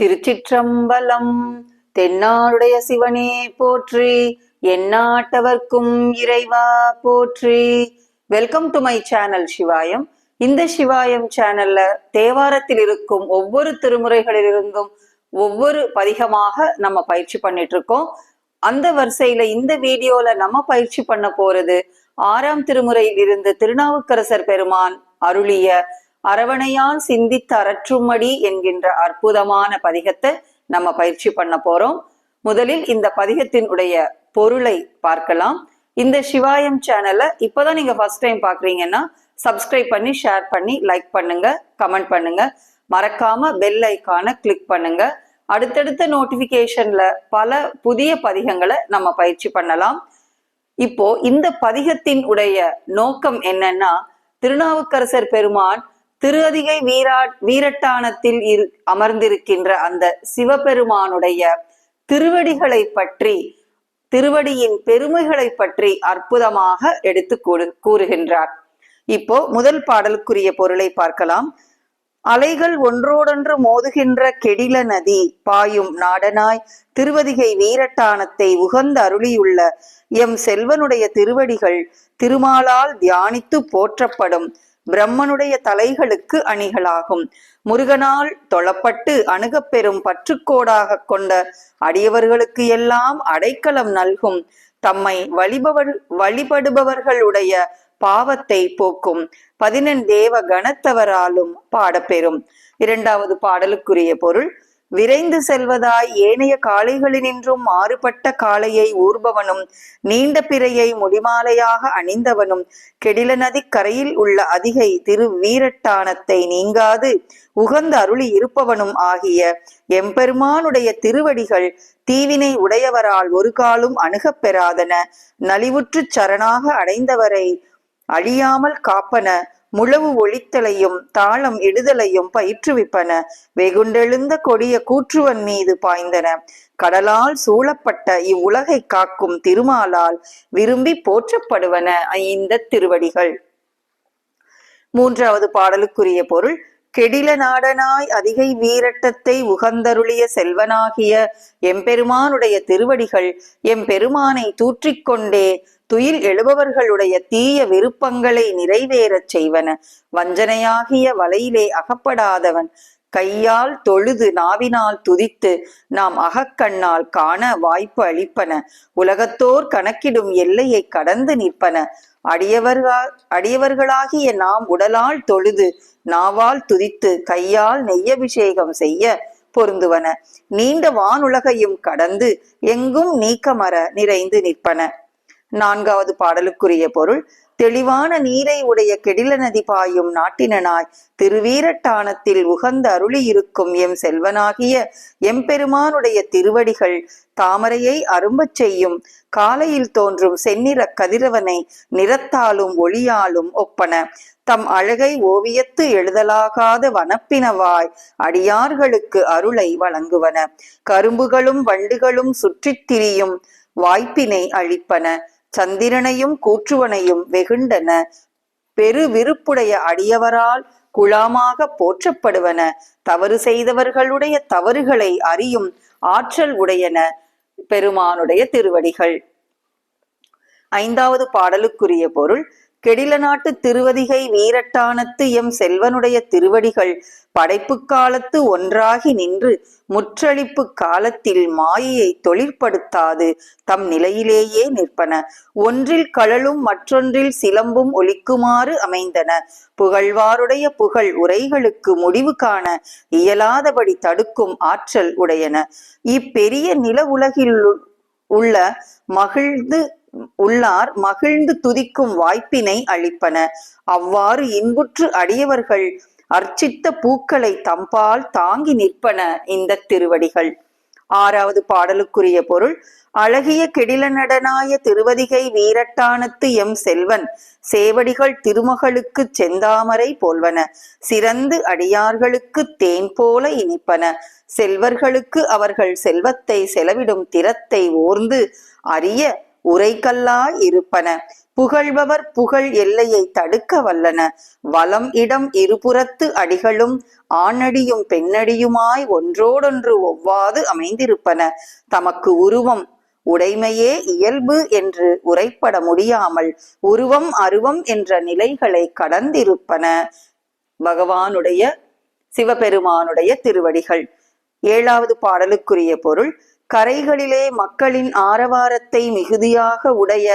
திருச்சிற்றம்பலம். தென்னாருடைய சிவனே போற்றி எந்நாட்டவர்க்கும் இறைவா போற்றி. Welcome to my channel Sivayam இந்த சிவாயம் சேனல்ல தேவாரத்தில் இருக்கும் ஒவ்வொரு திருமுறைகளிலிருந்தும் ஒவ்வொரு பதிகமாக நம்ம பயிற்சி பண்ணிட்டு இருக்கோம் அந்த வரிசையில இந்த வீடியோல நம்ம பயிற்சி பண்ண போறது ஆறாம் திருமுறையில் இருந்து திருநாவுக்கரசர் பெருமான் அருளிய அரவணையான் சிந்தித்து அரற்றுமடி என்கின்ற அற்புதமான பதிகத்தை நம்ம பயிற்சி பண்ண போறோம். முதலில் இந்த பதிகத்தினுடைய பொருளை பார்க்கலாம். இந்த சிவாயம் சேனலை இப்போதான் நீங்க ஃபர்ஸ்ட் டைம் பாக்குறீங்கன்னா சப்ஸ்கிரைப் பண்ணி ஷேர் பண்ணி லைக் பண்ணுங்க கமெண்ட் பண்ணுங்க. மறக்காம பெல் ஐக்கானை கிளிக் பண்ணுங்க. அடுத்தடுத்த நோட்டிபிகேஷன்ல பல புதிய பதிகங்களை நம்ம பயிற்சி பண்ணலாம். இப்போ இந்த பதிகத்தின் உடைய நோக்கம் என்னன்னா திருநாவுக்கரசர் பெருமான் திருஅதிகை வீரா வீரட்டானத்தில் இரு அமர்ந்திருக்கின்ற அந்த சிவபெருமானுடைய திருவடிகளை பற்றி திருவடியின் பெருமைகளை பற்றி அற்புதமாக எடுத்து கூறு கூறுகின்றார். இப்போ முதல் பாடலுக்குரிய பொருளை பார்க்கலாம். அலைகள் ஒன்றோடொன்று மோதுகின்ற கெடில நதி பாயும் நாடனாய் திருவதிகை வீரட்டானத்தை உகந்த அருளியுள்ள எம் செல்வனுடைய திருவடிகள் திருமாலால் தியானித்து போற்றப்படும் பிரம்மனுடைய தலைகளுக்கு அணிகளாகும். முருகனால் தொழப்பட்டு அணுகப்பெறும் பற்றுக்கோடாக கொண்ட அடியவர்களுக்கு எல்லாம் அடைக்கலம் நல்கும். தம்மை வழிபவர் வழிபடுபவர்களுடைய பாவத்தை போக்கும். பதினெண் தேவ கணத்தவராலும் பாடப்பெறும். இரண்டாவது பாடலுக்குரிய பொருள் விரைந்து செல்வதாய் ஏனைய காளைகளினின்றும் மாறுபட்ட காளையை ஊர்பவனும் நீண்ட பிறையை முடிமாலையாக அணிந்தவனும் கெடில நதி கரையில் உள்ள அதிகை திரு வீரட்டானத்தை நீங்காது உகந்த அருளி இருப்பவனும் ஆகிய எம்பெருமானுடைய திருவடிகள் தீவினை உடையவரால் ஒரு காலும் அணுகப் பெறாதன நலிவுற்றுச் சரணாக அடைந்தவரை அழியாமல் காப்பன முழவு ஒழித்தலையும் தாளம் இடுதலையும் பயிற்றுவிப்பன. வெகுண்டெழுந்த கொடிய கூற்றுவன் மீது பாய்ந்தன. கடலால் சூழப்பட்ட இவ்வுலகை காக்கும் திருமாலால் விரும்பி போற்றப்படுவன இந்த திருவடிகள். மூன்றாவது பாடலுக்குரிய பொருள் கெடில நாடனாய் அதிகை வீரட்டத்தை உகந்தருளிய செல்வனாகிய எம்பெருமானுடைய திருவடிகள் எம்பெருமானை தூற்றிக்கொண்டே துயில் எழுபவர்களுடைய தீய விருப்பங்களை நிறைவேறச் செய்வன. வஞ்சனையாகிய வலையிலே அகப்படாதவன் கையால் தொழுது நாவினால் துதித்து நாம் அகக்கண்ணால் காண வாய்ப்பு அளிப்பன. உலகத்தோர் கணக்கிடும் எல்லையை கடந்து நிற்பன. அடியவர்களா அடியவர்களாகிய நாம் உடலால் தொழுது நாவால் துதித்து கையால் நெய்யபிஷேகம் செய்ய பொருந்துவன. நீண்ட வானுலகையும் கடந்து எங்கும் நீக்கமர நிறைந்து நிற்பன. நான்காவது பாடலுக்குரிய பொருள் தெளிவான நீரை உடைய கெடில நதி பாயும் நாட்டினனாய் திருவீரட்டானத்தில் உகந்த அருளி இருக்கும் எம் செல்வனாகிய எம்பெருமானுடைய திருவடிகள் தாமரையை அரும்பச் செய்யும் காலையில் தோன்றும் செந்நிற கதிரவனை நிறத்தாலும் ஒளியாலும் ஒப்பன. தம் அழகை ஓவியத்து எழுதலாகாத வனப்பினவாய் அடியார்களுக்கு அருளை வழங்குவன. கரும்புகளும் வண்டுகளும் சுற்றித் திரியும் வாய்ப்பினை அழிப்பன சந்திரனையும் கூற்றுவனையும் வெகுண்டன. பெரு விருப்புடைய அடியவரால் குழாமாக போற்றப்படுவன. தவறு செய்தவர்களுடைய தவறுகளை அறியும் ஆற்றல் உடையன பெருமானுடைய திருவடிகள். ஐந்தாவது பாடலுக்குரிய பொருள் கெடில நாட்டு திருவதிகை வீரட்டானத்து எம் செல்வனுடைய திருவடிகள் படைப்பு காலத்து ஒன்றாகி நின்று முற்றளிப்பு காலத்தில் மாயையை தொழிற்படுத்தாது தம் நிலையிலேயே நிற்பன. ஒன்றில் கழலும் மற்றொன்றில் சிலம்பும் ஒலிக்குமாறு அமைந்தன. புகழ்வாருடைய புகழ் உரைகளுக்கு முடிவு காண இயலாதபடி தடுக்கும் ஆற்றல் உடையன. இப்பெரிய நில உலகில் உள்ள மகிழ்ந்து உள்ளார் மகிழ்ந்து துதிக்கும் வாய்ப்பினை அளிப்பன. அவ்வாறு இன்புற்று அடியவர்கள் அர்ச்சித்த பூக்களை தம்பால் தாங்கி நிற்பன இந்த திருவடிகள். ஆறாவது பாடலுக்குரிய பொருள் அழகிய கெடில நடனாய திருவதிகை வீரட்டானத்து எம் செல்வன் சேவடிகள் திருமகளுக்கு செந்தாமரை போல்வன சிறந்து அடியார்களுக்கு தேன் போல இனிப்பன செல்வர்களுக்கு அவர்கள் செல்வத்தை செலவிடும் திறத்தை ஓர்ந்து அறிய உரைக்கல்லாய் இருப்பன. புகழ்பவர் புகழ் எல்லையை தடுக்க வல்லன. வலம் இடம் இருபுறத்து அடிகளும் ஆணடியும் பெண்ணடியுமாய் ஒன்றோடொன்று ஒவ்வாது அமைந்திருப்பன. தமக்கு உருவம் உடைமையே இயல்பு என்று உரைப்பட முடியாமல் உருவம் அருவம் என்ற நிலைகளை கடந்திருப்பன. பகவானுடைய சிவபெருமானுடைய திருவடிகள். ஏழாவது பாடலுக்குரிய பொருள் கரைகளிலே மக்களின் ஆரவாரத்தை மிகுதியாக உடைய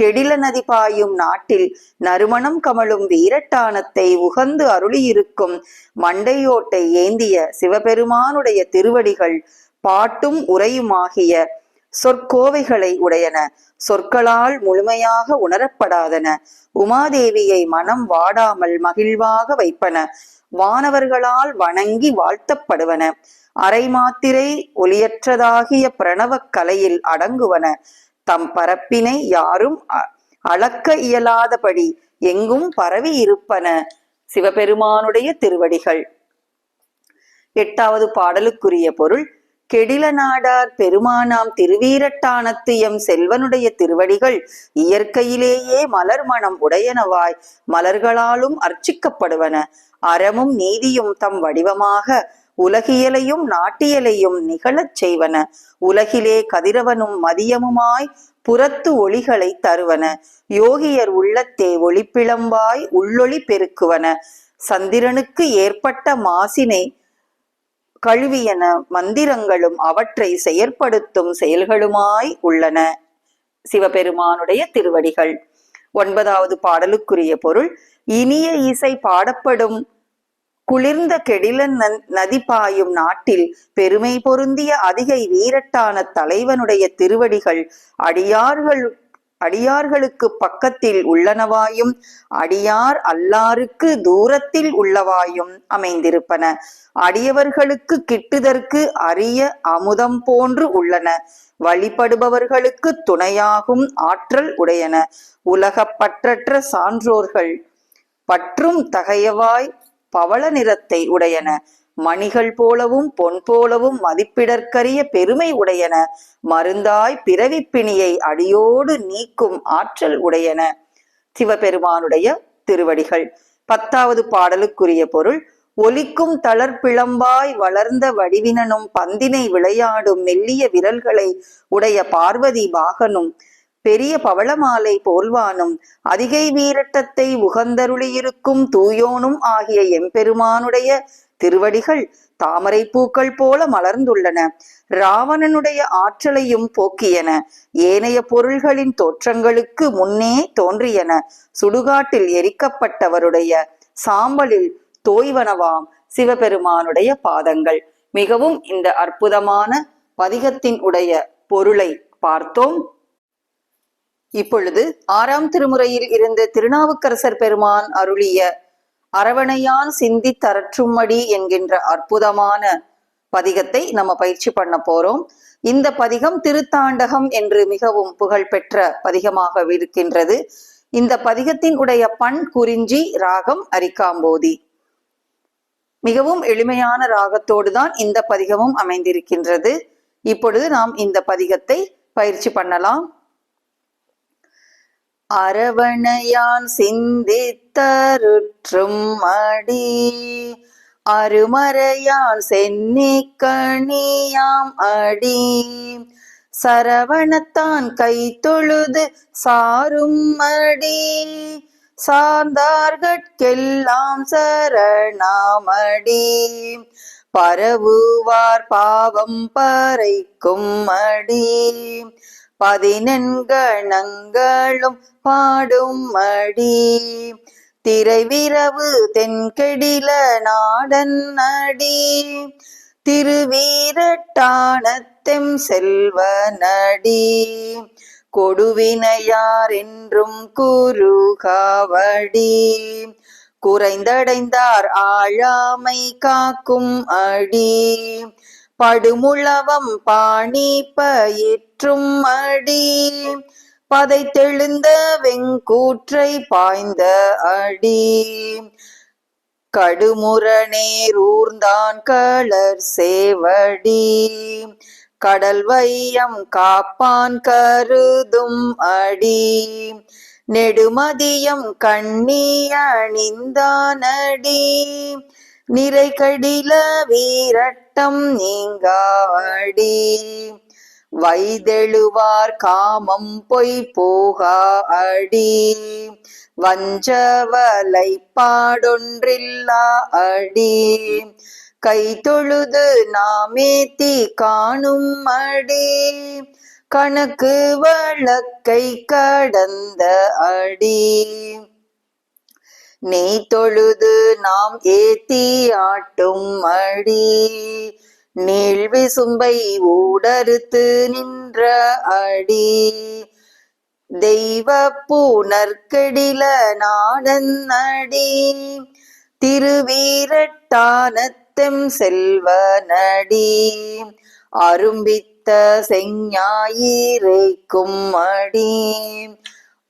கெடில நதி பாயும் நாட்டில் நறுமணம் கமழும் வீரட்டானத்தை உகந்து அருளியிருக்கும் மண்டையோட்டை ஏந்திய சிவபெருமானுடைய திருவடிகள் பாட்டும் உரையுமாகிய சொற்கோவைகளை உடையன. சொற்களால் முழுமையாக உணரப்படாதன. உமாதேவியை மனம் வாடாமல் மகிழ்வாக வைப்பன. வானவர்களால் வணங்கி வாழ்த்தப்படுவன. அரை மாத்திரை ஒளியற்றதாகிய பிரணவக் கலையில் அடங்குவன. தம் பரப்பினை யாரும் அ- அளக்க இயலாதபடி எங்கும் பரவி இருப்பன. சிவபெருமானுடைய திருவடிகள். எட்டாவது பாடலுக்குரிய பொருள் கெடில நாடார் பெருமானாம் திருவீரட்டானத்து எம் செல்வனுடைய திருவடிகள் இயற்கையிலேயே மலர் மனம் உடையனவாய் மலர்களாலும் அர்ச்சிக்கப்படுவன. அறமும் நீதியும் தம் வடிவமாக உலகியலையும் நாட்டியலையும் நிகழச் செய்வன. உலகிலே கதிரவனும் மதியமுமாய் புறத்து ஒளிகளை தருவன. யோகியர் உள்ளத்தே ஒளிப்பிளம்பாய் உள்ளொளி பெருக்குவன. சந்திரனுக்கு ஏற்பட்ட மாசினை கழுவியன. மந்திரங்களும் அவற்றை செயற்படுத்தும் செயல்களுமாய் உள்ளன. சிவபெருமானுடைய திருவடிகள். ஒன்பதாவது பாடலுக்குரிய பொருள் இனிய இசை பாடப்படும் குளிர்ந்த கெடிலன் நன்- நதி பாயும் நாட்டில் பெருமை பொருந்திய அதிகை வீரட்டான தலைவனுடைய திருவடிகள் அடியார்கள் அடியார்களுக்கு பக்கத்தில் உள்ளனவாயும் அடியார் அல்லாருக்கு தூரத்தில் உள்ளவாயும் அமைந்திருப்பன. அடியவர்களுக்கு கிட்டுதற்கு அரிய அமுதம் போன்று உள்ளன. வழிபடுபவர்களுக்கு துணையாகும் ஆற்றல் உடையன. உலகப் பற்றற்ற சான்றோர்கள் பற்றும் தகையவாய் பவள நிறத்தை உடையன. மணிகள் போலவும் பொன் போலவும் மதிப்பிடற்கரிய பெருமை உடையன. மருந்தாய் பிறவிப்பிணியை அடியோடு நீக்கும் ஆற்றல் உடையன. சிவபெருமானுடைய திருவடிகள். பத்தாவது பாடலுக்குரிய பொருள் ஒலிக்கும் தளர்பிளம்பாய் வளர்ந்த வடிவினனும் பந்தினை விளையாடும் மெல்லிய விரல்களை உடைய பார்வதி பாகனும் பெரிய பவளமாலை போல்வானும் அதிகை வீரட்டத்தை உகந்தருளியிருக்கும் தூயோனும் ஆகிய எம்பெருமானுடைய திருவடிகள் தாமரை பூக்கள் போல மலர்ந்துள்ளன. ராவணனுடைய ஆற்றலையும் போக்கியன. ஏனைய பொருள்களின் தோற்றங்களுக்கு முன்னே தோன்றியன. சுடுகாட்டில் எரிக்கப்பட்டவருடைய சாம்பலில் தோய்வனவாம் சிவபெருமானுடைய பாதங்கள். மிகவும் இந்த அற்புதமான பதிகத்தின் உடைய பொருளை பார்த்தோம். இப்பொழுது ஆறாம் திருமுறையில் இருந்த திருநாவுக்கரசர் பெருமான் அருளிய அரவணையான் சிந்தி தரற்றும்மடி என்கின்ற அற்புதமான பதிகத்தை நம்ம பயிற்சி பண்ண போறோம். இந்த பதிகம் திருத்தாண்டகம் என்று மிகவும் புகழ்பெற்ற பதிகமாக இருக்கின்றது. இந்த பதிகத்தின் உடைய பண் குறிஞ்சி ராகம் அரிக்காம்போதி. மிகவும் எளிமையான ராகத்தோடு தான் இந்த பதிகமும் அமைந்திருக்கின்றது. இப்பொழுது நாம் இந்த பதிகத்தை பயிற்சி பண்ணலாம். அரவணையான் சிந்தித்தருற்றும் அடி. அருமறையான் சென்னி கணியாம் அடி. சரவணத்தான் கை தொழுது சாரும் அடி. சார்ந்தார்கட்கெல்லாம் சரணாமடி பரவுவார் பாவம் பறைக்கும் அடி. பதினெண்கணங்களும் பாடும் அடி. திரைவிரவு தென்கெடில நாடன் அடி. திருவீரட்டானத்தெம் செல்வனடி. கொடுவினையார் என்றும் குருகாவடி குறைந்தடைந்தார் ஆழாமை காக்கும் அடி. படுமுழவம் பாணி பயிற்றும் அடி. பதை தெழுந்த வெங்கூற்றை பாய்ந்த அடி. கடுமுரணேரூர்ந்தான் களர் சேவடி. கடல் வையம் காப்பான் கருதும் அடி. நெடுமதியம் கண்ணி அணிந்தானடி நிறை கடில வீரட்டம் நீங்காடி. வைதெழுவார் காமம் பொய் போகா அடி வஞ்சவலை பாடொன்றில்லா அடி. கை தொழுது நாமேத்தி காணும் அடி. கணக்கு வழக்கை கடந்த அடி. நெய் தொழுது நாம் ஏத்தி ஆட்டும் அடி. நீழ்வி சும்பை ஊடறுத்து நின்ற அடி. தெய்வ பூனற்கெடில நாடன் அடி. திருவீரட்டானத்தெம் செல்வனடி. அரும்பித்த செஞ்ஞாயிரைக்கும் அடி.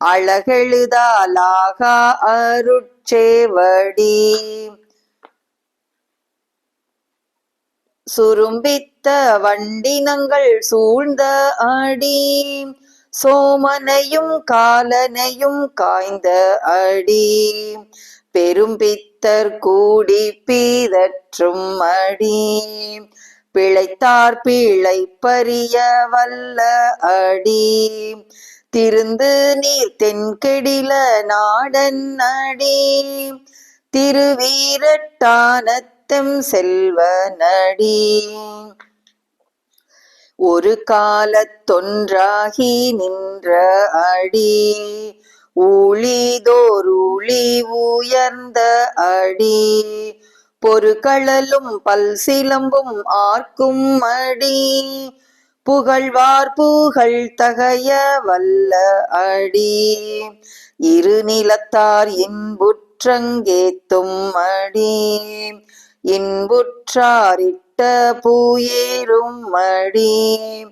அழகெழுதாலாகா அருட்சேவடி. சுரும்பித்த வண்டினங்கள் சூழ்ந்த அடி சோமனையும் காலனையும் காய்ந்த அடி பெரும்பித்தர் கூடி பீதற்றும் அடி பிழைத்தார் பிழைப்பறிய வல்ல அடி திருந்து நீர் தென்கெடில நாடன் அடி. திருவீரட்டானத்தம் செல்வ நடி ஒரு காலத்தொன்றாகி நின்ற அடி. ஊழிதோருளி உயர்ந்த அடி. பொறுகளலும் பல் சிலம்பும் ஆர்க்கும் அடி. புகழ்வார் புகழ் தகைய வல்ல அடி. இரு நிலத்தார் இன்புற்றங்கேத்தும் அடி. இன்புற்றாரிட்ட பூயேறும் மடி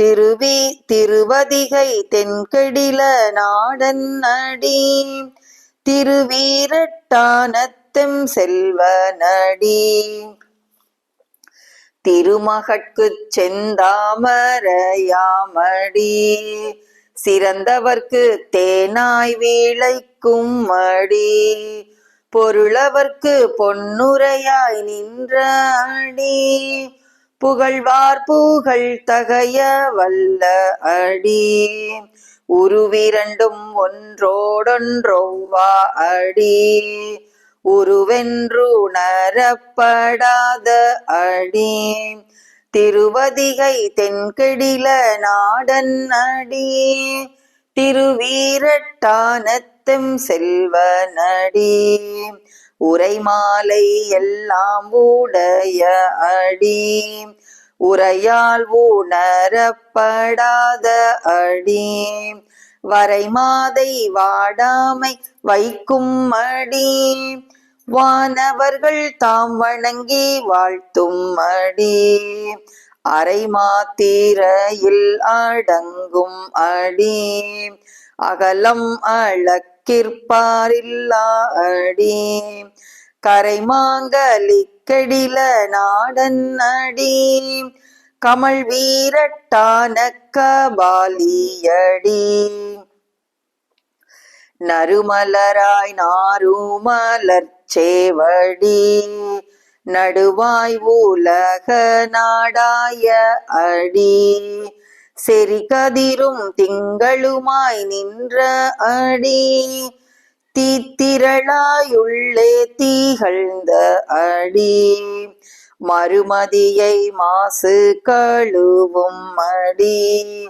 திருவி திருவதிகை தென்கெடில நாடன் அடி. செல்வ செல்வனடி. திருமகட்குச் செந்தாமரையாமடி. சிறந்தவர்க்கு தேனாய் வீழைக்கும் மடி பொருளவர்க்கு பொன்னுரையாய் நின்ற அடி புகழ்வார் புகழ் தகைய வல்ல அடி. உருவிரண்டும் ஒன்றோடொன்றொவ்வா அடி. உருவென்றுணரப்படாத அடி. திருவதிகை தென்கெடில நாடன் அடி. திருவீரட்டானத்தெம் செல்வனடி. உரைமாலை எல்லாம் உடைய அடி. உரையால் உணரப்படாத அடி. வரைமாதை வாடாமை வைக்கும் அடி. வானவர்கள் தாம் வணங்கி வாழ்த்தும் அடி. அரை மாத்திரையில் அடங்கும் அடி. அகலம் அளக்கிற்பாரில்லா அடி. கரைமாங்கலிக்கடில நாடன் அடி. கமல் வீரட்டான கபாலியடி. நறுமலராய் நாருமலர் சேவடி. நடுவாய் உலக நாடாய அடி. செறி கதிரும் திங்களுமாய் நின்ற அடி. தீத்திரளாயுள்ளே தீகழ்ந்த அடி. மறுமதியை மாசு கழுவும் அடி.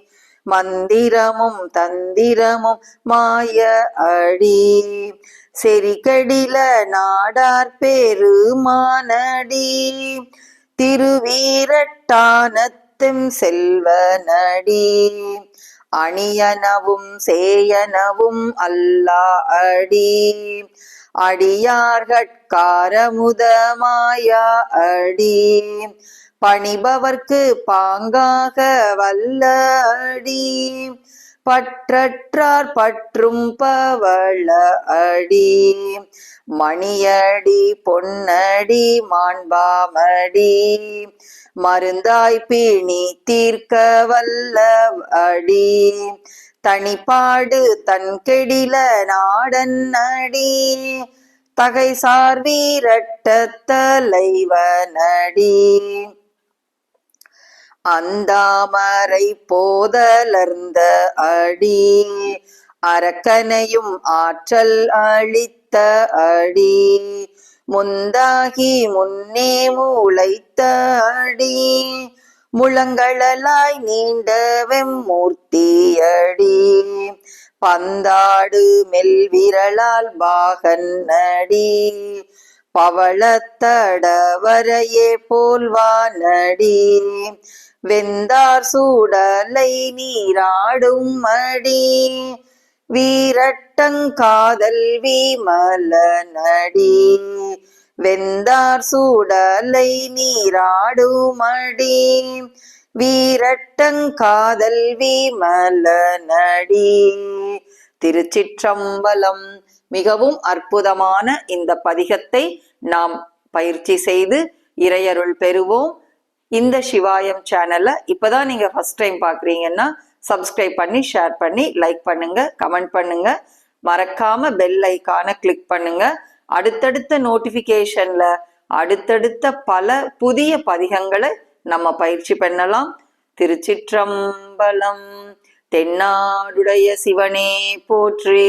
மந்திரமும் தந்திரமும் மாய அடி. செரிகடில நாடார் பெருமானடி. திருவீரட்டானத்தும் செல்வனடி. அணியனவும் சேயனவும் அல்லா அடி. அடியார்கட்காரமுதமாயா அடி. பணிபவர்க்கு பாங்காக வல்ல அடி பற்றற்றார் பற்றும் பவள அடி மணியடி பொன்னடி மாண்பாமடி. மருந்தாய் பிணி தீர்க்க வல்ல அடி தனிப்பாடு தன் கெடில நாடன் அடி தகை சார் வீரட்ட தலைவனடி. அந்தாமரை போதலர்ந்த அடி அரக்கனையும் ஆற்றல் அளித்த அடி முந்தாகி முன்னே மூளைத்த அடி முழங்களலாய் நீண்ட வெம்மூர்த்தியடி பந்தாடு மெல்விரலால் பாகன் அடி பவளத்தடவரையே போல்வானடி வெந்தார் சூடலை நீராடும் மடி. வீரட்டங்காதல் விமல நடி வெந்தார் சூடலை நீராடுமடி வீரட்டங்காதல் விமல நடி திருச்சிற்றம்பலம் மிகவும் அற்புதமான இந்த பதிகத்தை நாம் பயிற்சி செய்து இறையருள் பெறுவோம். இந்த சிவாயம் சேனலை இப்பதான் நீங்க ஃபர்ஸ்ட் டைம் பாக்குறீங்கன்னா சப்ஸ்கிரைப் பண்ணி ஷேர் பண்ணி லைக் பண்ணுங்க கமெண்ட் பண்ணுங்க. மறக்காம பெல் ஐக்கான கிளிக் பண்ணுங்க. அடுத்தடுத்த நோட்டிபிகேஷன்ல அடுத்தடுத்த பல புதிய பதிகங்களை நம்ம பயிற்சி பண்ணலாம். திருச்சிற்றம்பலம் தென்னாடுடைய சிவனே போற்றி